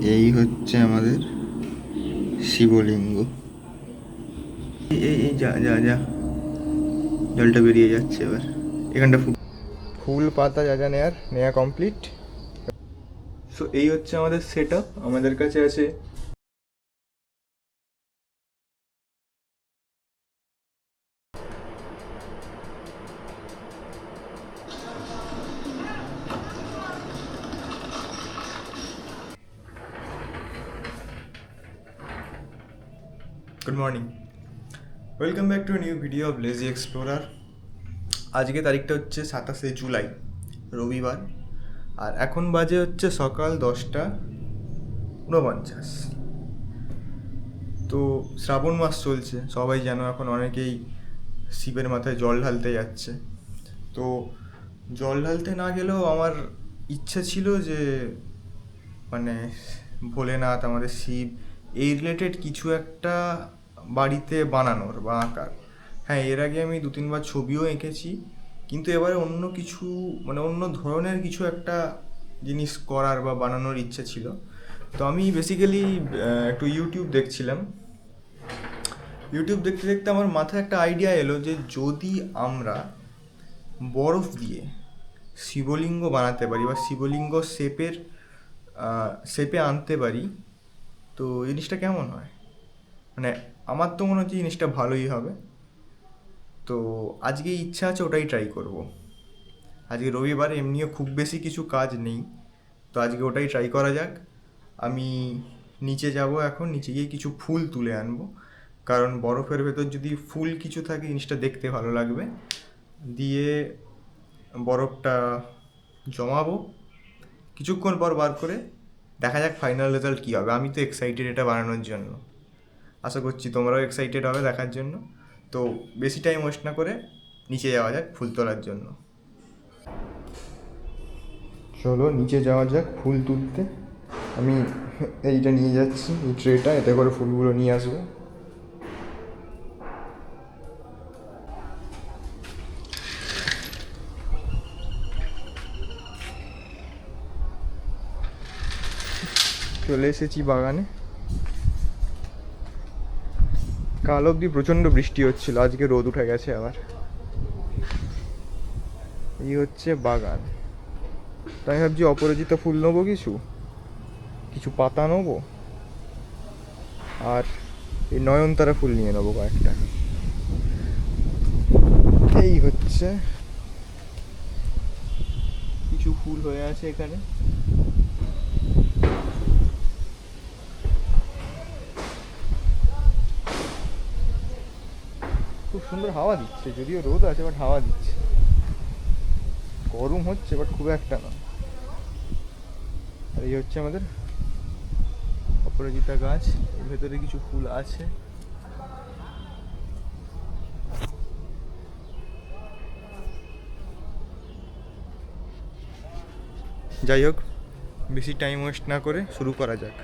এই হচ্ছে আমাদের শিবলিঙ্গ। এই যা যা যা। জলটা বেরিয়ে যাচ্ছে এবার। এখানটা ফুল। ফুল পাতা যা যা নেয়ার নেয়া কমপ্লিট সো এই হচ্ছে আমাদের সেট আমাদের কাছে আছে good morning welcome back to new video of lazy explorer আজকে তারিখটা হচ্ছে সাতাশে জুলাই, রবিবার। আর এখন বাজে হচ্ছে সকাল দশটা ঊনপঞ্চাশ। তো শ্রাবণ মাস চলছে, সবাই জানো এখন অনেকেই শিবের মাথায় জল ঢালতে যাচ্ছে। তো জল ঢালতে না গেলেও আমার ইচ্ছা ছিল যে মানে ভোলেনাথ, আমাদের শিব, এই রিলেটেড কিছু একটা বাড়িতে বানানোর বা আঁকার। হ্যাঁ এর আগে আমি দু তিনবার ছবিও এঁকেছি, কিন্তু এবারে অন্য কিছু মানে অন্য ধরনের কিছু একটা জিনিস করার বা বানানোর ইচ্ছে ছিল। তো আমি বেসিক্যালি একটু ইউটিউব দেখছিলাম। ইউটিউব দেখতে দেখতে আমার মাথায় একটা আইডিয়া এলো যে যদি আমরা বরফ দিয়ে শিবলিঙ্গ বানাতে পারি বা শিবলিঙ্গ শেপের শেপে আনতে পারি, তো জিনিসটা কেমন হয়? মানে আমার তো মনে হচ্ছে জিনিসটা ভালোই হবে। তো আজকে ইচ্ছা আছে ওটাই ট্রাই করব। আজকে রবিবার, এমনিও খুব বেশি কিছু কাজ নেই। তো আজকে ওটাই ট্রাই করা যাক। আমি নিচে যাব এখন, নিচে গিয়ে কিছু ফুল তুলে আনব। কারণ বরফের ভেতর যদি ফুল কিছু থাকে জিনিসটা দেখতে ভালো লাগবে। দিয়ে বরফটা জমাবো। কিছুক্ষণ পর বার করে দেখা যাক ফাইনাল রেজাল্ট কী হবে। আমি তো এক্সাইটেড এটা বানানোর জন্য। আশা করছি তোমরাও এক্সাইটেড হবে দেখার জন্য। তো বেশি টাইম ওয়েস্ট না করে নিচে যাওয়া যাক ফুল তোলার জন্য। চলো নিচে যাওয়া যাক ফুল তুলতে। আমি এইটা নিয়ে যাচ্ছি, এই ট্রেটা এতে করে ফুলগুলো নিয়ে আসব। চলে এসেছি বাগানে। কাল অবধি প্রচণ্ড বৃষ্টি হচ্ছিল, আজকে রোদ উঠে গেছে আবার। এই হচ্ছে বাগান। তাই ভাবছি অপরাজিতা ফুল নেব কিছু? কিছু পাতা নেব? আর এই নয়নতারা ফুল নিয়ে নেব কয়েকটা। এই হচ্ছে। কিছু ফুল হয়ে আছে এখানে। সুন্দর হাওয়া দিচ্ছে, যদিও রোদ আছে বাট হাওয়া দিচ্ছে। গরম হচ্ছে বাট খুব একটা না। আর এই হচ্ছে আমাদের অপরাজিতা গাছ, এর ভেতরে কিছু ফুল আছে। যাই হোক, বেশি টাইম ওয়েস্ট না করে শুরু করা যাক।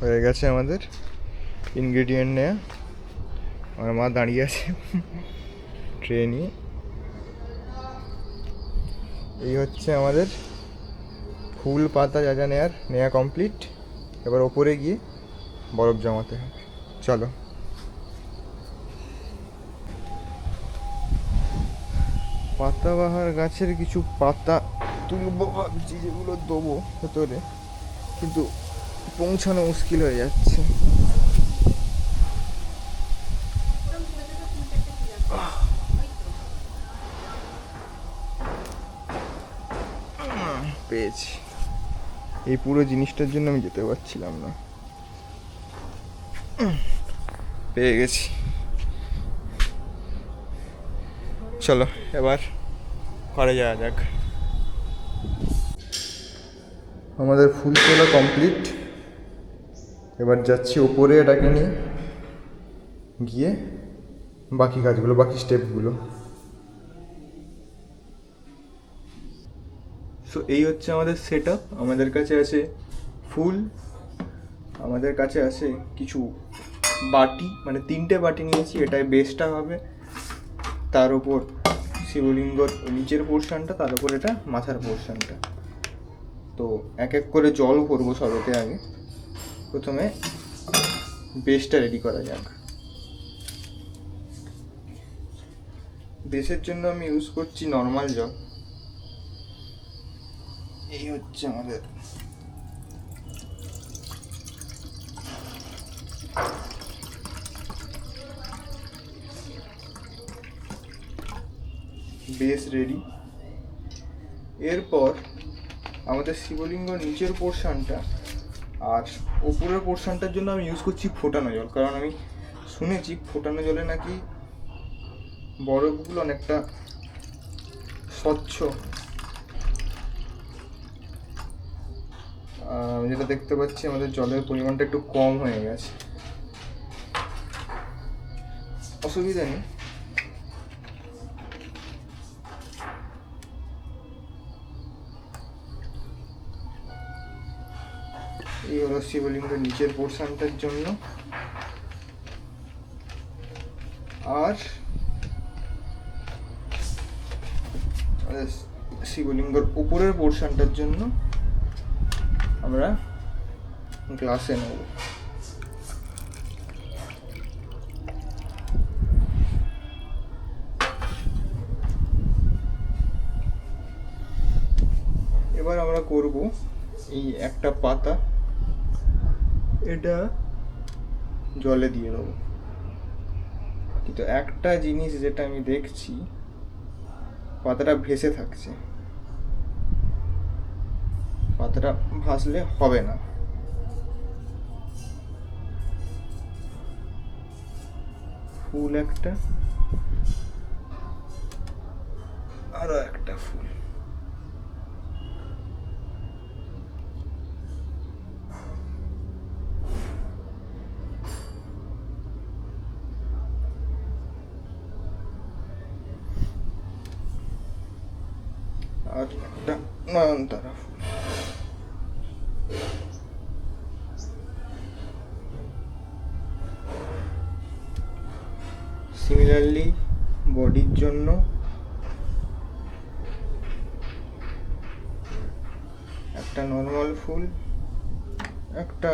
হয়ে গেছে আমাদের ইনগ্রেডিয়েন্ট নেওয়া আমার মা দাঁড়িয়ে আছে। ট্রে নিয়ে। এই হচ্ছে আমাদের ফুল পাতা যা যা নেয়ার, নেয়া কমপ্লিট এবার ওপরে গিয়ে বরফ জমাতে হবে। চলো। পাতাবাহার গাছের কিছু পাতা তুলবো ভাবছি, যেগুলো দেবো ভেতরে। কিন্তু পৌঁছানো মুশকিল হয়ে যাচ্ছে। পেয়েছি। এই পুরো জিনিসটার জন্য আমি যেতে পারছিলাম না। পেয়ে গেছি। চলো, এবার ঘরে যাওয়া যাক। আমাদের ফুল তোলা কমপ্লিট। এবার যাচ্ছি ওপরে এটাকে নিয়ে। গিয়ে বাকি কাজগুলো, বাকি স্টেপগুলো সো এই হচ্ছে আমাদের সেট আমাদের কাছে আছে ফুল। আমাদের কাছে আছে কিছু বাটি মানে তিনটে বাটি নিয়েছি। এটাই বেসটা হবে। তার উপর শিবলিঙ্গর নিচের পোর্শনটা তার উপর এটা মাথার পোর্শনটা তো, এক এক করে জল ভরবো সবেতে আগে। প্রথমে বেসটা রেডি করা যাক। বেসের জন্য আমি ইউজ করছি নর্মাল জল। এই হচ্ছে আমাদের। বেস রেডি এরপর আমাদের শিবলিঙ্গ নিচের পোর্শনটা আর ওপরের পোর্শনটার জন্য আমি ইউজ করছি ফোটানো জল। কারণ আমি শুনেছি ফোটানো জলে নাকি বরফগুলো অনেকটা স্বচ্ছ। যেটা দেখতে পাচ্ছি আমাদের জলের পরিমাণটা একটু কম হয়ে গেছে। অসুবিধা নেই। শিবলিঙ্গের নিচের পোর্শনটার জন্য। আর শিবলিঙ্গের উপরের পোর্শনটার জন্য আমরা গ্লাসে নেব। এবার আমরা করব এই একটা পাতা। এটা জলে দিয়ে দেবো কিন্তু একটা জিনিস যেটা আমি দেখছি, পাতাটা ভেসে থাকছে। পাতাটা ভাসলে হবে না। ফুল একটা, আরও একটা ফুল আর একটা নয়নতারা ফুল সিমিলারলি বডির জন্য একটা নর্মাল ফুল একটা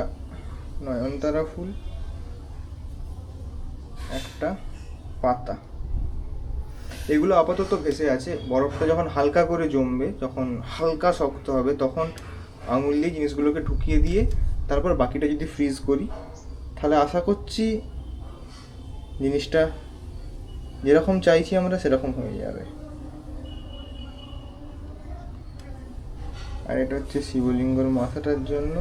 নয়নতারা ফুল একটা পাতা। এগুলো আপাতত ভেসে আছে। বরফটা যখন হালকা করে জমবে, যখন হালকা শক্ত হবে, তখন আঙুল দিয়ে জিনিসগুলোকে ঢুকিয়ে দিয়ে তারপর বাকিটা যদি ফ্রিজ করি, তাহলে আশা করছি জিনিসটা যেরকম চাইছি আমরা সেরকম হয়ে যাবে। আর এটা হচ্ছে শিবলিঙ্গর মাথাটার জন্য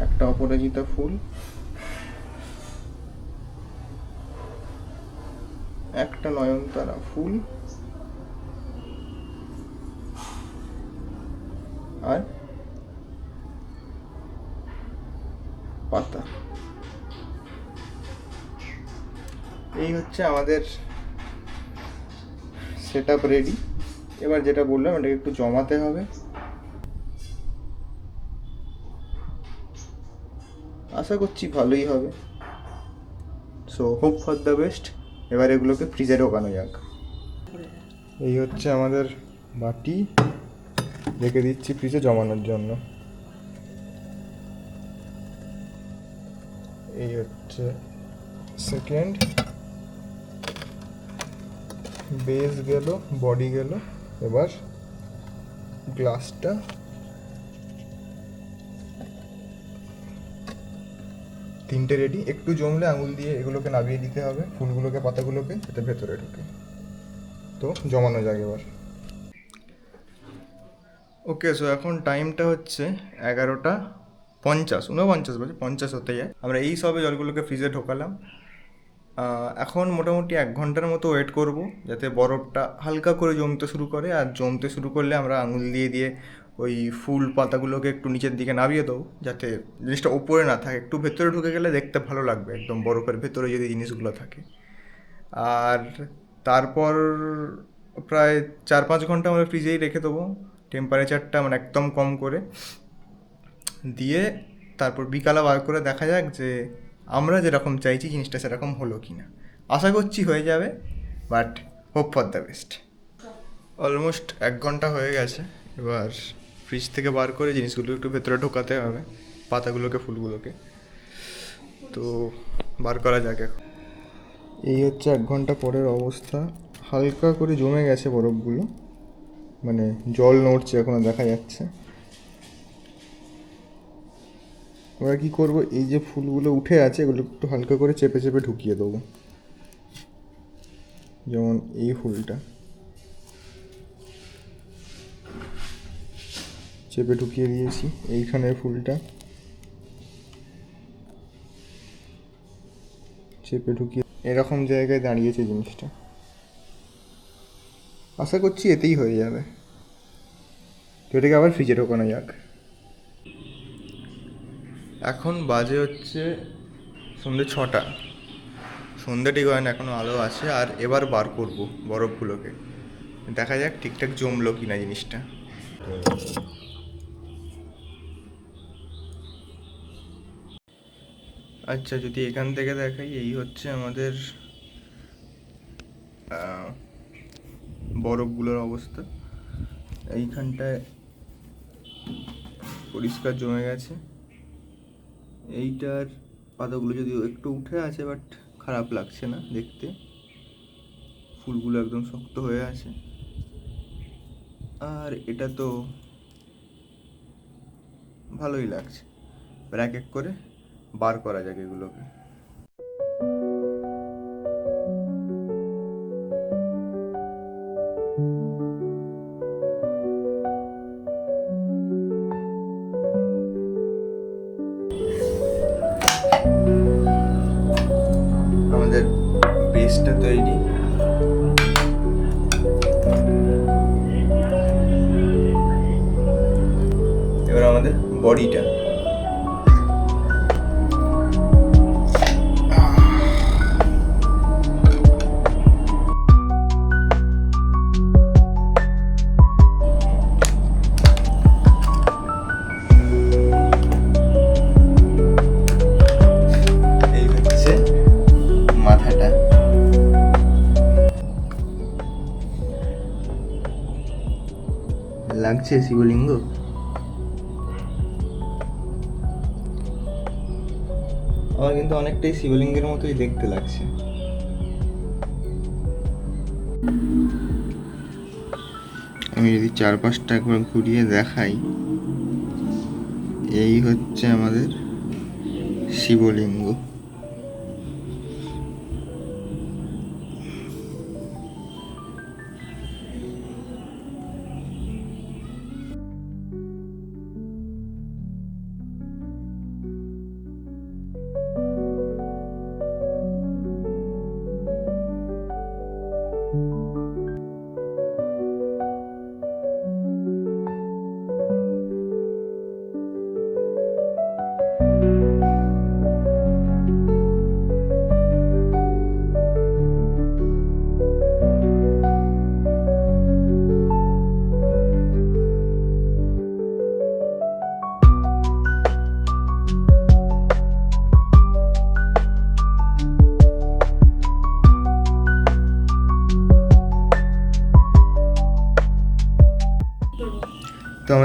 একটা অপরাজিতা ফুল। একটা নয়নতারা ফুল। আর পাতা। এই হচ্ছে আমাদের সেট আপ রেডি এবার যেটা বললাম, এটাকে একটু জমাতে হবে। আশা করছি ভালোই হবে। So hope for the best এবার এগুলোকে ফ্রিজে ঢোকানো যাক। এই হচ্ছে আমাদের বাটি। রেখে দিচ্ছি ফ্রিজে জমানোর জন্য। এই হচ্ছে সেকেন্ড বেস গেল বডি গেল, এবার গ্লাসটা তিনটে রেডি একটু জমলে আঙুল দিয়ে এগুলোকে নামিয়ে দিতে হবে, ফুলগুলোকে, পাতাগুলোকে এটা ভেতরে ঢুকে। তো জমানো যাক এবার। ওকে সো এখন টাইমটা হচ্ছে এগারোটা পঞ্চাশ, ঊনপঞ্চাশ বাজে, পঞ্চাশ হতে যায়। আমরা এই সবে জলগুলোকে ফ্রিজে ঢোকালাম। এখন মোটামুটি এক ঘণ্টার মতো ওয়েট করব, যাতে বরফটা হালকা করে জমতে শুরু করে, আর জমতে শুরু করলে আমরা আঙুল দিয়ে দিয়ে ওই ফুল পাতাগুলোকে একটু নিচের দিকে নামিয়ে দেবো যাতে জিনিসটা ওপরে না থাকে। একটু ভেতরে ঢুকে গেলে দেখতে ভালো লাগবে, একদম বরফের ভেতরে যদি জিনিসগুলো থাকে। আর তারপর প্রায় চার পাঁচ ঘণ্টা আমরা ফ্রিজেই রেখে দেবো। টেম্পারেচারটা মানে একদম কম করে। দিয়ে তারপর বিকালে বার করে দেখা যাক যে আমরা যেরকম চাইছি জিনিসটা সেরকম হলো কি না আশা করছি হয়ে যাবে but hope for the best almost এক ঘণ্টা হয়ে গেছে, এবার ফ্রিজ থেকে বার করে জিনিসগুলো একটু ভেতরে ঢোকাতে হবে, পাতাগুলোকে, ফুলগুলোকে। তো বার করা যাক এখন। এই হচ্ছে এক ঘণ্টা পরের অবস্থা। হালকা করে জমে গেছে বরফগুলো। মানে জল নড়ছে এখনও দেখা যাচ্ছে। এবার কি করব? এই যে ফুলগুলো উঠে আছে, এগুলো একটু হালকা করে চেপে চেপে ঢুকিয়ে দেবো। যেমন এই ফুলটা। চেপে ঢুকিয়ে দিয়েছি এইখানের ফুলটা। চেপে ঢুকিয়ে এরকম জায়গায় দাঁড়িয়েছে জিনিসটা। আশা করছি এতেই হয়ে যাবে। তো এটাকে আবার ফ্রিজে ঢোকানো যাক। এখন বাজে হচ্ছে সন্ধ্যে ছটা। সন্ধ্যে ঠিক হয় না এখনও আলো আছে। আর এবার বার করব বরফগুলোকে। দেখা যাক ঠিকঠাক জমলো কি না জিনিসটা। আচ্ছা যদি এখান থেকে দেখাই, এই হচ্ছে আমাদের বরফগুলোর অবস্থা। এইখানটায় পরিষ্কার জমে গেছে। এইটার পাতাগুলো যদিও একটু উঠে আছে, বাট খারাপ লাগছে না দেখতে। ফুলগুলো একদম শক্ত হয়ে আছে। আর এটা তো ভালোই লাগছে। এবার এক এক করে বার করা যাক এগুলোকে। আমাদের তৈরি। এবার আমাদের বডিটা। লাগছে শিবলিঙ্গ? আমার কিন্তু অনেকটাই শিবলিঙ্গের মতোই দেখতে লাগছে। আমি যদি চারপাশটা একবার ঘুরিয়ে দেখাই, এই হচ্ছে আমাদের শিবলিঙ্গ।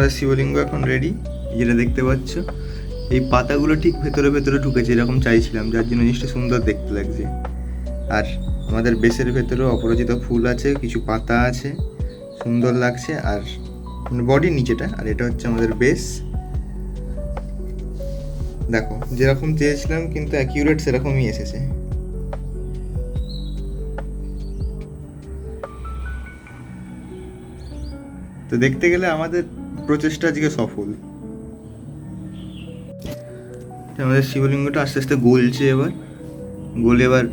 আমাদের শিবলিঙ্গ এখন রেডি যেটা দেখতে পাচ্ছ, এই পাতাগুলো ঠিক ভেতরে ভেতরে ঢুকেছে এরকম চাইছিলাম, যার জন্য জিনিসটা সুন্দর দেখতে লাগছে। আর আমাদের বেসের ভেতরেও অপরাজিত ফুল আছে, কিছু পাতা আছে, সুন্দর লাগছে, আর বডির নিচেটা, আর এটা হচ্ছে আমাদের বেস দেখো, যেরকম চেয়েছিলাম, কিন্তু অ্যাকিউরেট সেরকমই এসেছে। তো দেখতে গেলে আমাদের প্রচেষ্টা আজকে সফল। আমাদের শিবলিঙ্গটা আস্তে আস্তে গলছে এবার। গলে এবার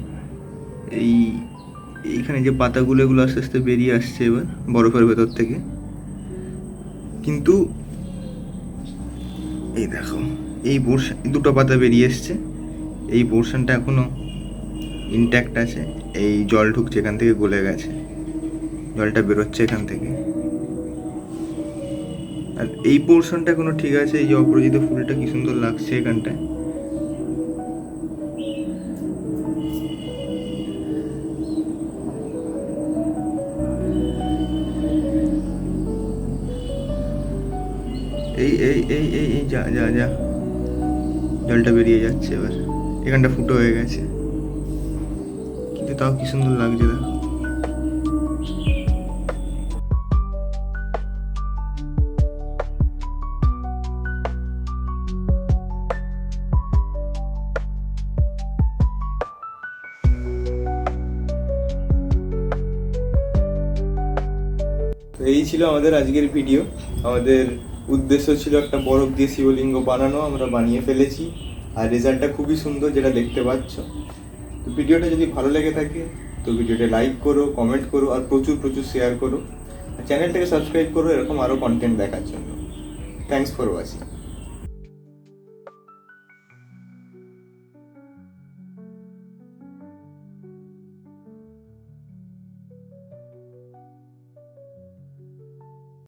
এই, এইখানে যে পাতাগুলো, এগুলো আস্তে আস্তে বেরিয়ে আসছে এবার বরফের ভেতর থেকে। কিন্তু এই দেখো, এই পোর্শন দুটো পাতা বেরিয়ে এসছে। এই পোর্শনটা এখনও ইনট্যাক্ট আছে। এই জল ঢুকছে এখান থেকে, গলে গেছে। জলটা বেরোচ্ছে এখান থেকে। আর এই পোর্শনটা এখনও ঠিক আছে, এই অপরাজিত ফুলটা কি সুন্দর লাগছে এখানটায়। এই এই এই এই এই, যা যা যা। জলটা বেরিয়ে যাচ্ছে এবার। এখানটা ফুটো হয়ে গেছে। কিন্তু তাও কি সুন্দর লাগছে দেখো। তো এই ছিল আমাদের আজকের ভিডিও আমাদের উদ্দেশ্য ছিল একটা বরফ দিয়ে শিবলিঙ্গ বানানো, আমরা বানিয়ে ফেলেছি। আর রেজাল্টটা খুবই সুন্দর, যেটা দেখতে পাচ্ছ। তো ভিডিওটা যদি ভালো লেগে থাকে, তো ভিডিওটা লাইক করো কমেন্ট করো, আর প্রচুর প্রচুর শেয়ার করো। আর চ্যানেলটাকে সাবস্ক্রাইব করো, এরকম আরও কন্টেন্ট দেখার জন্য। Thanks for watching